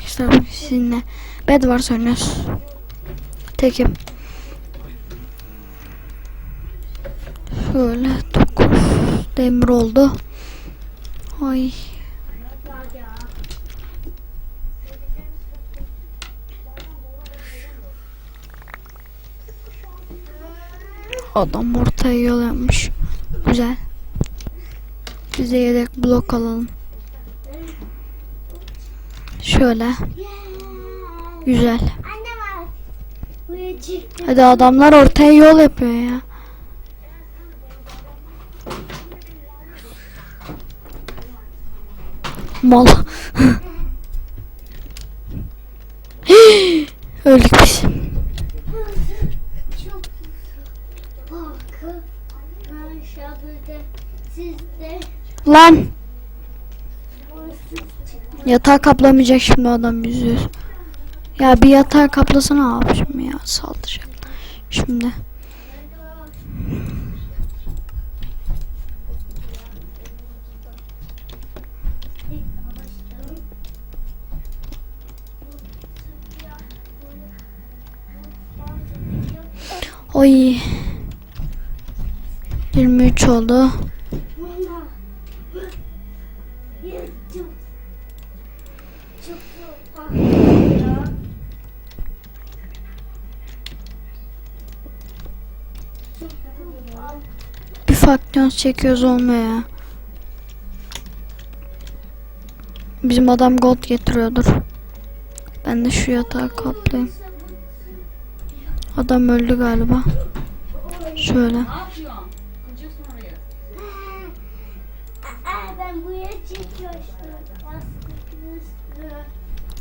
arkadaşlar bugün sizinle Bedwars oynuyoruz. Tekim. Şöyle 9 demir oldu. Ay. Adam ortaya yol yapmış. Güzel. Biz de yedek blok alalım. Şöyle. Güzel. Hadi adamlar ortaya yol yapıyor ya. Mal. Öldük biz. Lan. Yatağı kaplamayacak şimdi adam yüzüyor. Ya bir yatağı kaplasana abicim ya saldıracak. Şimdi. Oy. 23 oldu. Bir faktyon çekiyoruz olmuyor ya. Bizim adam gold getiriyordur. Ben de şu yatağı kaplayayım. Adam öldü galiba. Şöyle.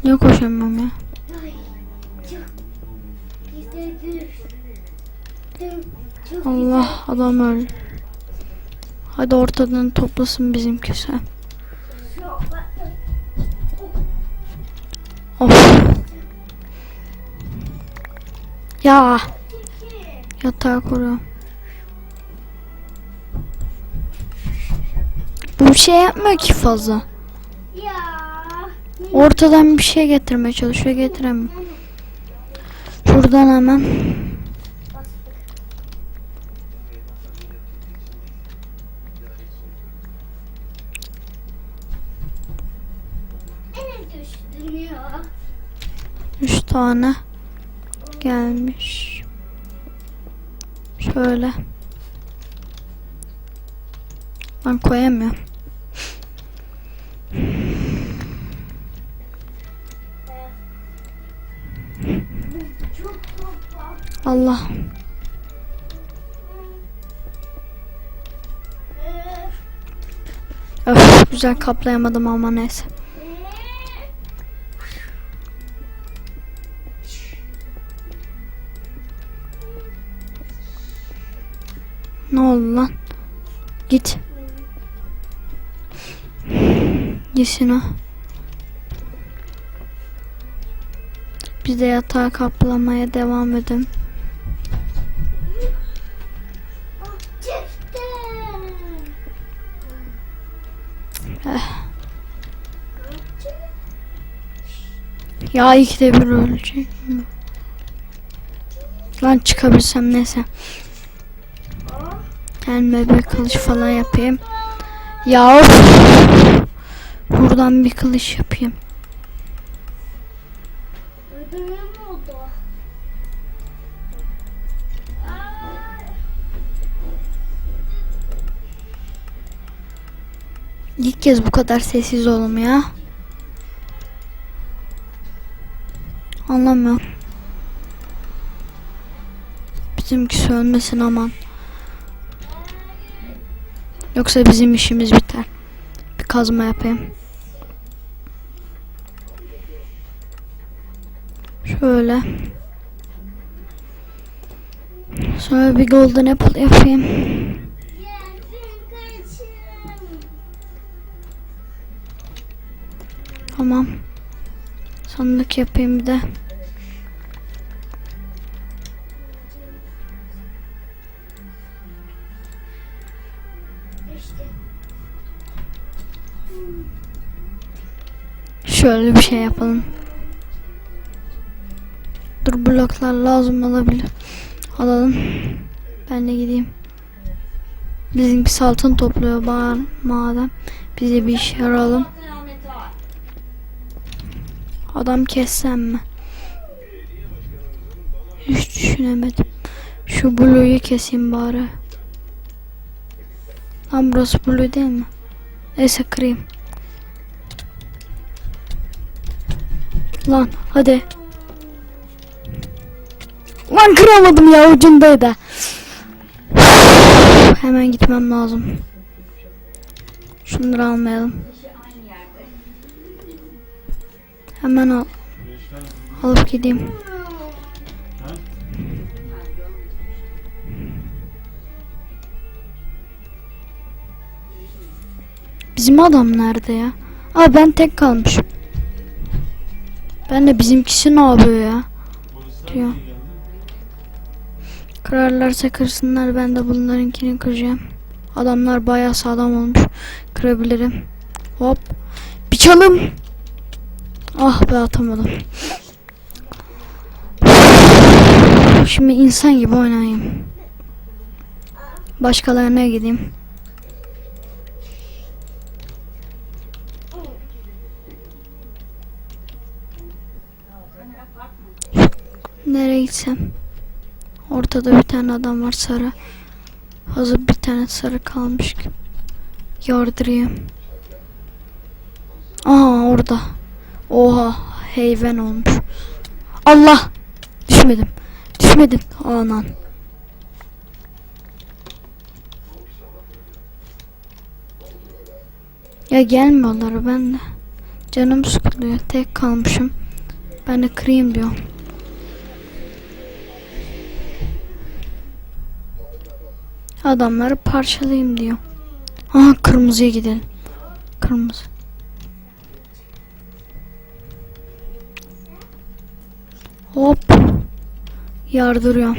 Niye koşamam ya? Allah adam öldü. Hadi ortadan toplasın bizimkisi. güzel. Çok Of. Ya. Yatağı koruyorum. Bu bir şey yapmıyor ki fazla. Ortadan bir şey getirmeye çalışıyor getiremiyor. Şuradan hemen. Tane gelmiş. Şöyle. Ben koyamıyorum. Allah. Öf, güzel kaplayamadım ama neyse. Ne oldu lan? Git. Gitsin o. Biz de yatağı kaplamaya devam edelim. Çıktı. Ya ikide bir ölecek mi? Lan çıkabilsem neyse. Kendime bir kılıç falan yapayım. Ya of. Buradan bir kılıç yapayım. İlk kez bu kadar sessiz oldum ya. Anlamıyorum. Bizimki sönmesin aman. Yoksa bizim işimiz biter. Bir kazma yapayım. Şöyle. Sonra bir golden apple yapayım. Tamam. Sandık yapayım bir de. Şöyle bir şey yapalım. Dur bloklar lazım olabilir. Alalım. Ben de gideyim. Bizimki altın topluyor bari madem. Bize bir iş yaralım. Adam kessem mi? Hiç düşünemedim. Şu Blue'yu keseyim bari. Lan burası Blue değil mi? Neyse kırayım. Lan hadi. Lan kıramadım ya ucundaydı. Hemen gitmem lazım. Şunları almayalım. Hemen al. Alıp gideyim. Bizim adam nerede ya? Aa ben tek kalmışım. Ben de bizimkisi ne yapıyor ya? Diyor. Kırarlarsa kırsınlar ben de bunlarınkini kıracağım. Adamlar bayağı sağlam olmuş. Kırabilirim. Hop. Bir çalım. Ah be atamadım. Şimdi insan gibi oynayayım. Başkalarına gideyim. Gitsem? Ortada bir tane adam var sarı. Hazır bir tane sarı kalmış. Yardırayım. Aa orada. Oha heyven olmuş. Allah! Düşmedim. Düşmedim. Anan. Ya gelmiyorlar ben de. Canım sıkılıyor. Tek kalmışım. Ben de kırayım diyorum. Adamları parçalayayım diyor. Aha kırmızıya gidelim. Kırmızı. Hop. Yardırıyorum.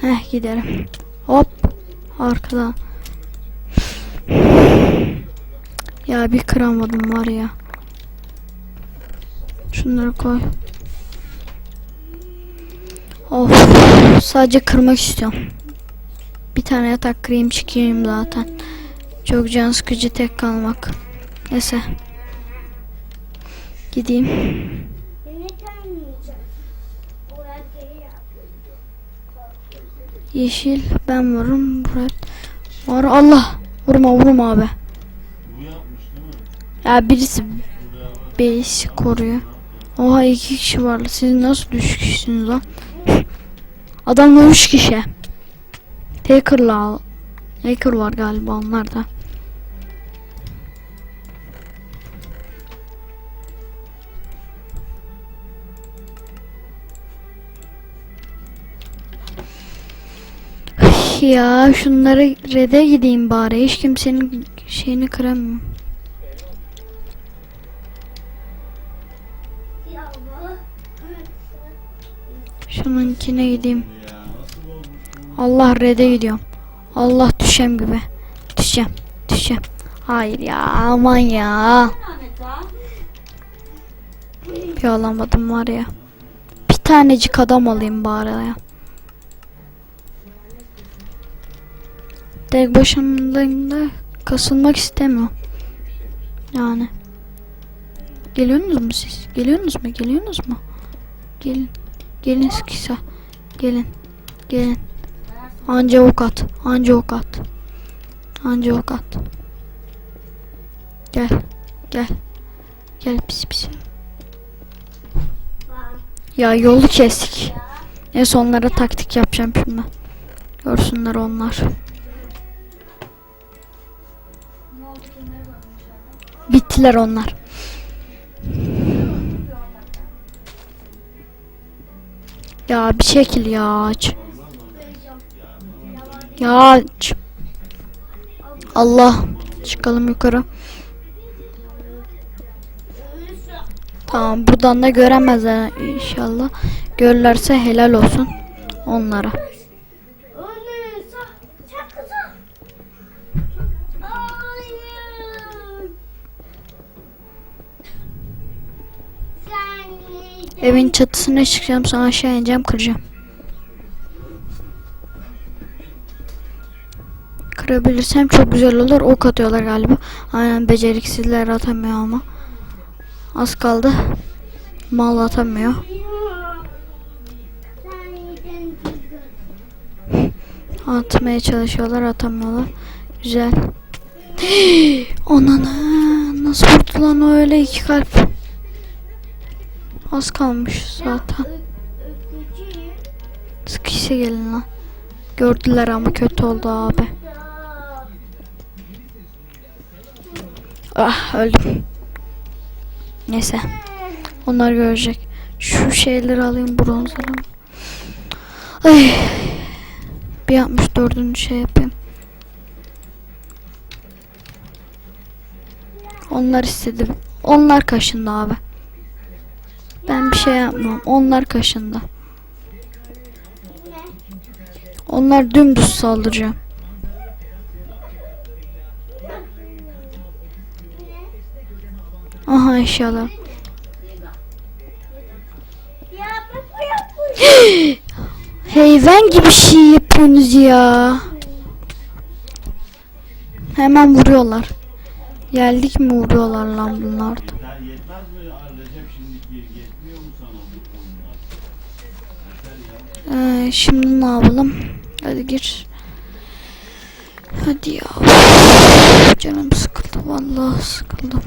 Heh giderim. Hop. Arkadan. Ya bir kıramadım var ya. Şunları koy. Of. Sadece kırmak istiyorum. Bir tane yatak kırayım çıkayım zaten. Çok can sıkıcı tek kalmak. Neyse. Gideyim. Yeşil ben varım. Murat var. Allah. Vurma vurma abi. Ya birisi base koruyor. Oha iki kişi var. Siz nasıl kişisiniz lan? Adamlar üç kişi. Hacker'la Hacker var galiba onlarda. Ya şunları red'e gideyim bari. Hiç kimsenin şeyini kıramıyorum. Şununkine gideyim. Allah red'e gidiyorum. Allah düşem gibi. Düşeceğim. Düşeceğim. Hayır ya aman ya. Bir alamadım var ya. Bir tanecik adam alayım bari ya. Tek başımda kasılmak istemiyorum. Yani. Geliyorsunuz mu siz? Geliyorsunuz mu? Geliyorsunuz mu? Gelin. Gelin kısa. Gelin. Gelin. Anca ok at. Anca ok at. Anca ok at. Gel. Gel. Gel pis pis. Ya yolu kestik. Neyse onlara taktik yapacağım şimdi. Görsünler onlar. Bittiler onlar. Ya bir şekil ya aç. Ya. Allah. Çıkalım yukarı. Tamam buradan da göremezler inşallah. Görürlerse helal olsun onlara. Evin çatısına çıkacağım sonra aşağı ineceğim kıracağım. Kırabilirsem çok güzel olur. Ok atıyorlar galiba. Aynen beceriksizler atamıyor ama. Az kaldı. Mal atamıyor. Atmaya çalışıyorlar atamıyorlar. Güzel. Ananı nasıl vurdu lan o öyle iki kalp. Az kalmış zaten. Sıkışsa gelin lan. Gördüler ama kötü oldu abi. Ah öldüm. Neyse. Onlar görecek. Şu şeyleri alayım bronzları. Ay. Bir 64'ünü şey yapayım. Onlar istedi. Onlar kaşındı abi. Ben bir şey yapmam. Onlar kaşındı. Onlar dümdüz saldıracağım. Aha yapmış. Heyven gibi şey yapıyorsunuz ya. Hemen vuruyorlar. Geldik mi vuruyorlar lan bunlar da. Ee, şimdi ne yapalım? Hadi gir. Hadi ya. Canım sıkıldı vallahi sıkıldım.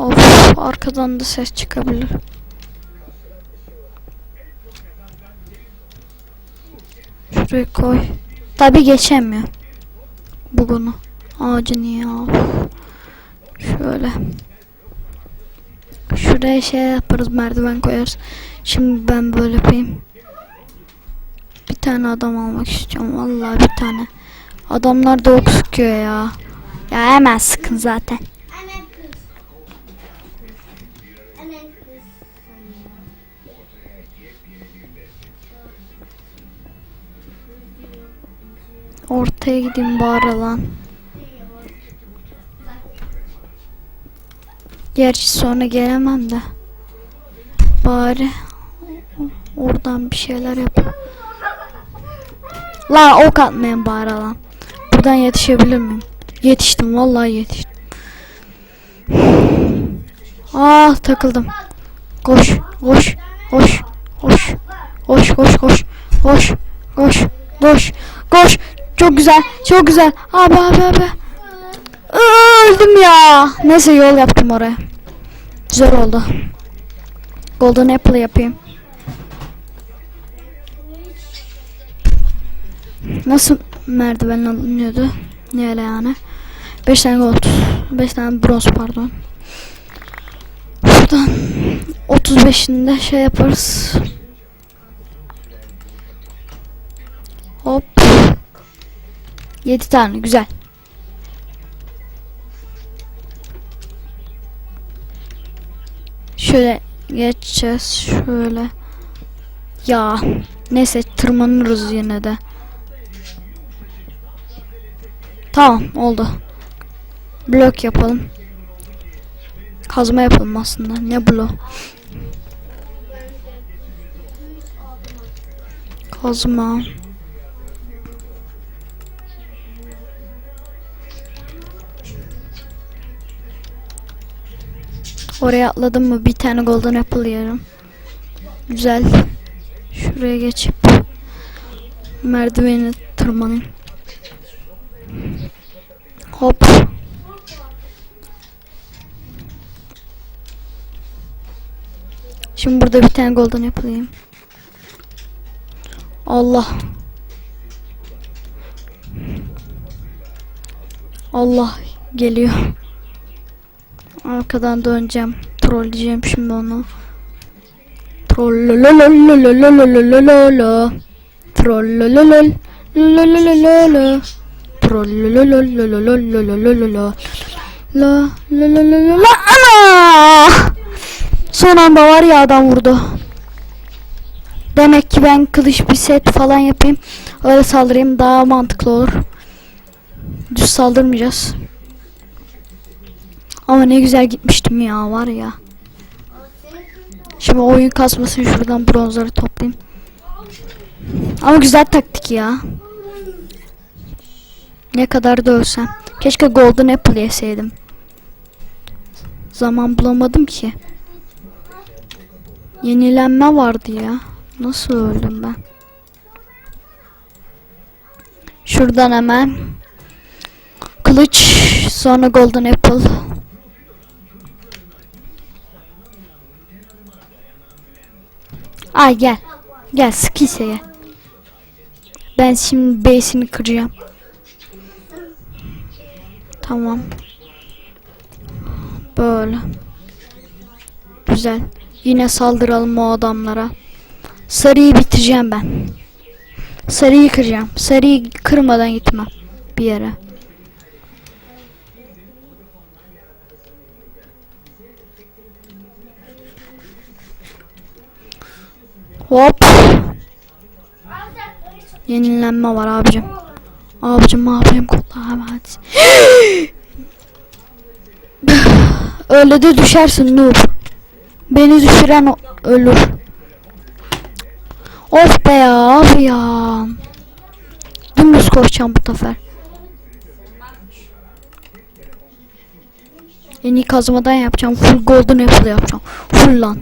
Of arkadan da ses çıkabilir. Şuraya koy. Tabi geçemiyor. Bu bunu. Ağacı niye ya? Şöyle. Şuraya şey yaparız merdiven koyarız. Şimdi ben böyle yapayım. Bir tane adam almak istiyorum. Vallahi bir tane. Adamlar da ok ya. Ya hemen sıkın zaten. Ortaya gideyim bari lan. Gerçi sonra gelemem de. Bari oradan bir şeyler yap. La ok atmayın bari lan. Buradan yetişebilir miyim? Yetiştim vallahi yetiştim. Ah takıldım. Koş koş koş koş koş koş koş koş koş koş koş çok güzel çok güzel. Abi abi abi. Öldüm ya. Neyse yol yaptım oraya. Güzel oldu. Golden apple yapayım. Nasıl merdiven alınıyordu? Ne öyle yani? 5 tane gold 5 tane bronz pardon. Buradan 35'inde şey yaparız. Hop. 7 tane güzel. Şöyle geçeceğiz şöyle. Ya neyse tırmanırız yine de. Tamam oldu. Blok yapalım. Kazma yapalım aslında. Ne blok? Kazma. Oraya atladım mı bir tane golden apple yerim. Güzel. Şuraya geçip merdiveni tırmanayım. Hop. Şimdi burada bir tane golden yapayım. Allah. Allah geliyor. Arkadan döneceğim. Trolleyeceğim şimdi onu. Trollololololololololololo. Trollololol. Lolololololo. Trollolololololololololo. La la la la la la ana! Son anda var ya adam vurdu. Demek ki ben kılıç bir set falan yapayım. Öyle saldırayım daha mantıklı olur. Düz saldırmayacağız. Ama ne güzel gitmiştim ya var ya. Şimdi oyun kasmasın şuradan bronzları toplayayım. Ama güzel taktik ya. Ne kadar da ölsem. Keşke Golden Apple yeseydim. Zaman bulamadım ki. Yenilenme vardı ya. Nasıl öldüm ben? Şuradan hemen. Kılıç. Sonra Golden Apple. Ay gel. Gel sıkıysa gel. Ben şimdi base'ini kıracağım. Tamam. Böyle. Güzel. Yine saldıralım o adamlara. Sarıyı bitireceğim ben. Sarıyı kıracağım. Sarıyı kırmadan gitmem bir yere. Hop. Yenilenme var abicim. Abicim abicim kulağım hadi. Öyle de düşersin noob. Beni düşüren ölür. Of be ya abi ya. Dümdüz koşacağım bu sefer. En iyi kazmadan yapacağım. Full golden apple yapacağım. Full lan.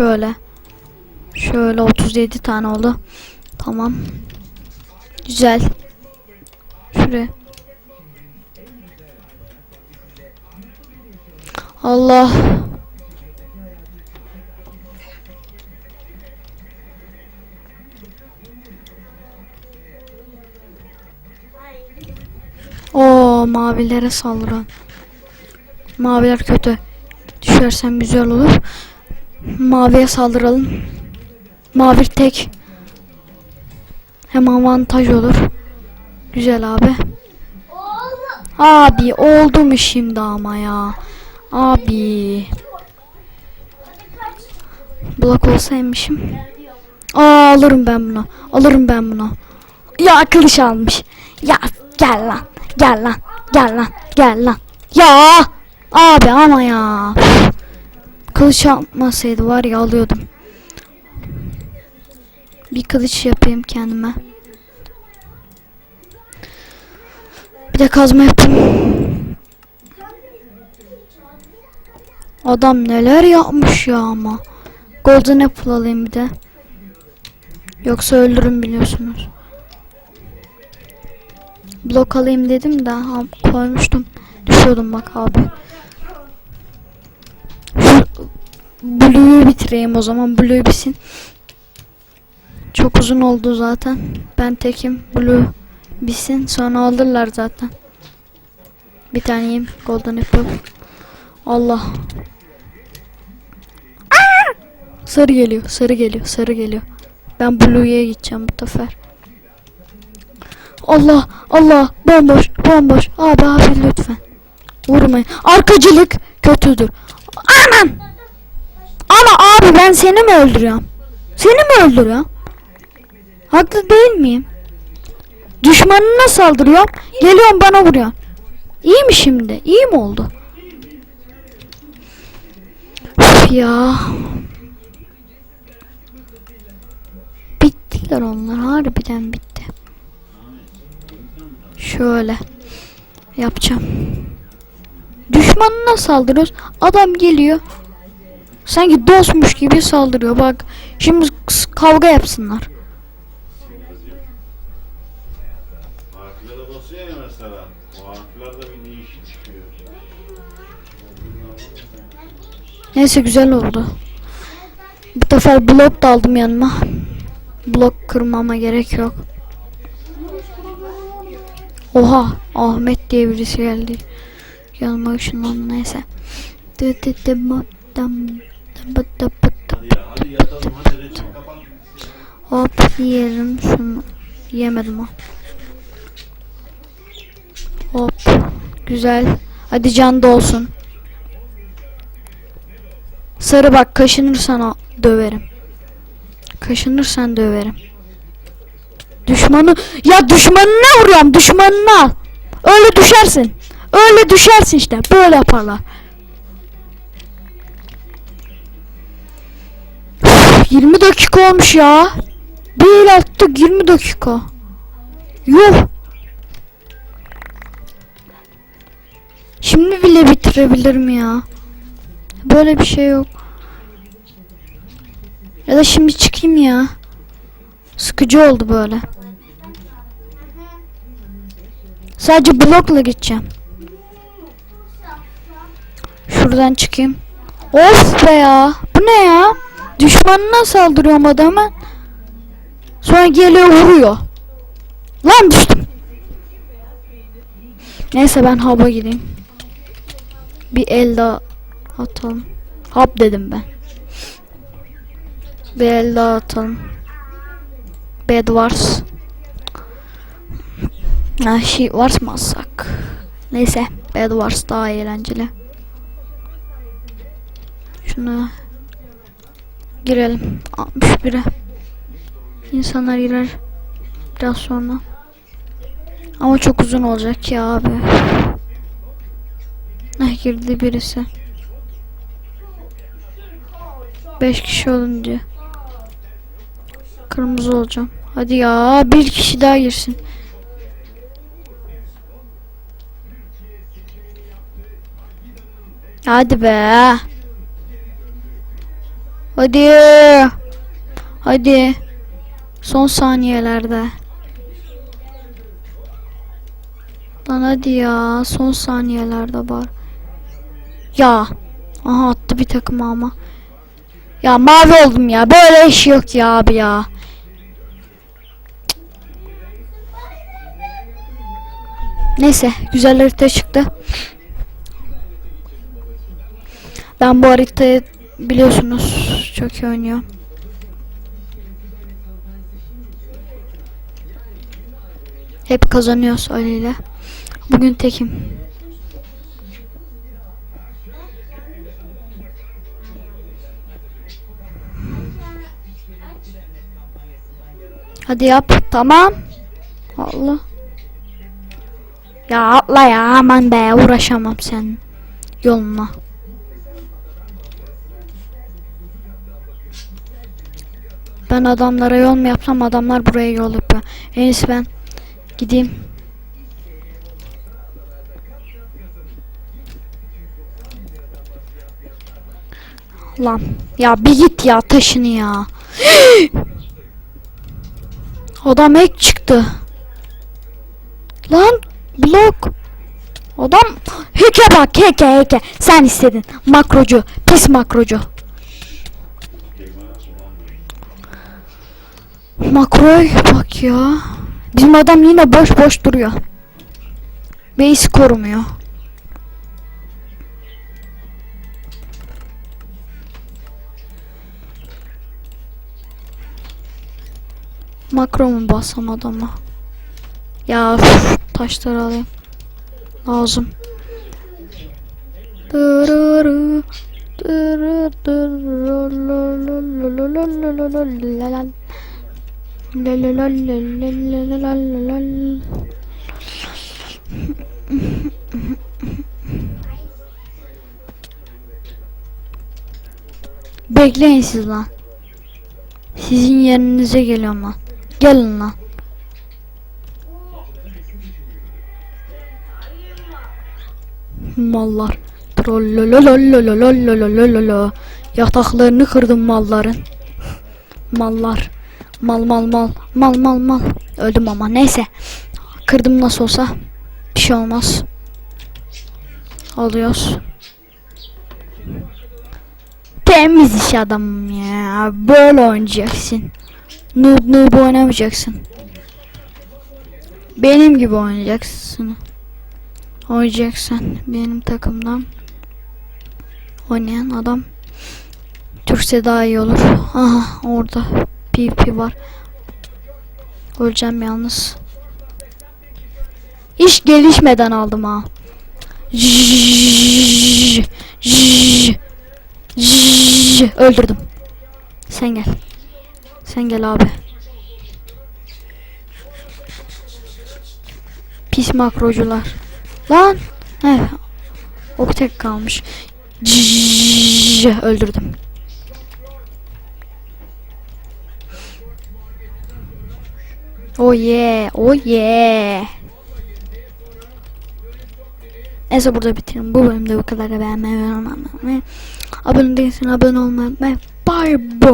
Şöyle. Şöyle 37 tane oldu. Tamam. Güzel. Şuraya. Allah. O mavilere saldıran. Maviler kötü. Düşersem güzel olur. Maviye saldıralım. Mavi tek. Hem avantaj olur. Güzel abi. Abi oldu mu şimdi ama ya? Abi. Blok olsaymışım. Aa alırım ben bunu. Alırım ben bunu. Ya kılıç almış. Ya gel lan. Gel lan. Gel lan. Gel lan. Ya. Abi ama ya. Kılıç almasaydı var ya alıyordum. Bir kılıç yapayım kendime. Bir de kazma yapayım. Adam neler yapmış ya ama. Golden Apple alayım bir de. Yoksa ölürüm biliyorsunuz. Blok alayım dedim de ha, koymuştum. Düşüyordum bak abi. Blue'yu bitireyim o zaman. Blue bitsin. Çok uzun oldu zaten. Ben tekim. Blue bitsin. Sonra alırlar zaten. Bir tane yiyeyim. Golden Apple. Allah. Sarı geliyor. Sarı geliyor. Sarı geliyor. Ben Blue'ya gideceğim bu sefer. Allah Allah bomboş bomboş abi abi lütfen vurmayın arkacılık kötüdür aman ama abi ben seni mi öldürüyorum? Seni mi öldürüyorum? Haklı değil miyim? Düşmanına saldırıyorum geliyorum bana vuruyor iyi mi şimdi? İyi mi oldu? Üf ya. Bittiler onlar harbiden bitti. Şöyle yapacağım. Düşmanına saldırıyoruz. Adam geliyor. Sanki dostmuş gibi saldırıyor. Bak şimdi kavga yapsınlar. Neyse güzel oldu. Bu sefer blok da aldım yanıma. Blok kırmama gerek yok. Oha Ahmet diye birisi geldi. Yanıma ışınlandı neyse. Hop yiyelim şunu. Yemedim ha. Hop. Güzel. Hadi can da olsun. Sarı bak kaşınırsan döverim. Kaşınırsan döverim. Düşmanı ya düşmanına vuruyorum düşmanına. Öyle düşersin. Öyle düşersin işte. Böyle yaparlar. Üf, 20 dakika olmuş ya. Bir el attık 20 dakika. Yuh. Şimdi bile bitirebilirim ya. Böyle bir şey yok. Ya da şimdi çıkayım ya. Sıkıcı oldu böyle. Sadece blokla gideceğim. Şuradan çıkayım. Of be ya. Bu ne ya? Düşmanına saldırıyorum adamı. Sonra geliyor vuruyor. Lan düştüm. Neyse ben haba gideyim. Bir el daha atalım. Hap dedim ben. Bir el daha atalım. Bed Wars. Ha şey Wars mı alsak? Neyse Bed Wars daha eğlenceli. Şunu girelim. 61'e. İnsanlar girer biraz sonra. Ama çok uzun olacak ya abi. Ah girdi birisi. 5 kişi olunca. Kırmızı olacağım. Hadi ya bir kişi daha girsin. Hadi be. Hadi. Hadi. Son saniyelerde. Lan hadi ya. Son saniyelerde var. Ya. Aha attı bir takım ama. Ya mavi oldum ya. Böyle iş yok ya abi ya. Neyse güzel harita çıktı. Ben bu haritayı biliyorsunuz çok iyi oynuyorum. Hep kazanıyoruz ile. Bugün tekim. Hadi yap. Tamam. Allah. Ya atla ya aman be uğraşamam sen yoluna. Ben adamlara yol mu yapsam adamlar buraya yol yapıyor. En iyisi ben gideyim. Lan ya bir git ya taşını ya. Adam ek çıktı. Lan blok. Adam heke bak heke heke. Sen istedin. Makrocu. Pis makrocu. Makroy bak ya. Bizim adam yine boş boş duruyor. Base korumuyor. Makro mu bassam adama? Ya üf, taşları alayım. Lazım. Dırırı, Bekleyin siz lan. Sizin yerinize geliyorum lan. Gelin lan. Mallar. Trollololololololololololo. Yataklarını kırdım malların. Mallar. Mal mal mal. Mal mal mal. Öldüm ama neyse. Kırdım nasıl olsa. Bir şey olmaz. Alıyoruz. Temiz iş adamım ya. Böyle oynayacaksın. Noob noob oynamayacaksın. Benim gibi oynayacaksın. Oynayacaksın benim takımdan. Oynayan adam. Türkse daha iyi olur. Aha orada PvP var. Öleceğim yalnız. Hiç gelişmeden aldım ha. Öldürdüm. Sen gel. Sen gel abi. Pis makrocular. Lan. He. O bir tek kalmış. Cıjjjjj, öldürdüm. Oh yeah. Oh yeah. Neyse burada bitirin. Bu bölümde bu kadar. Beğenmeyi ve abone değilsin abone olmayı unutmayın. Bye bye.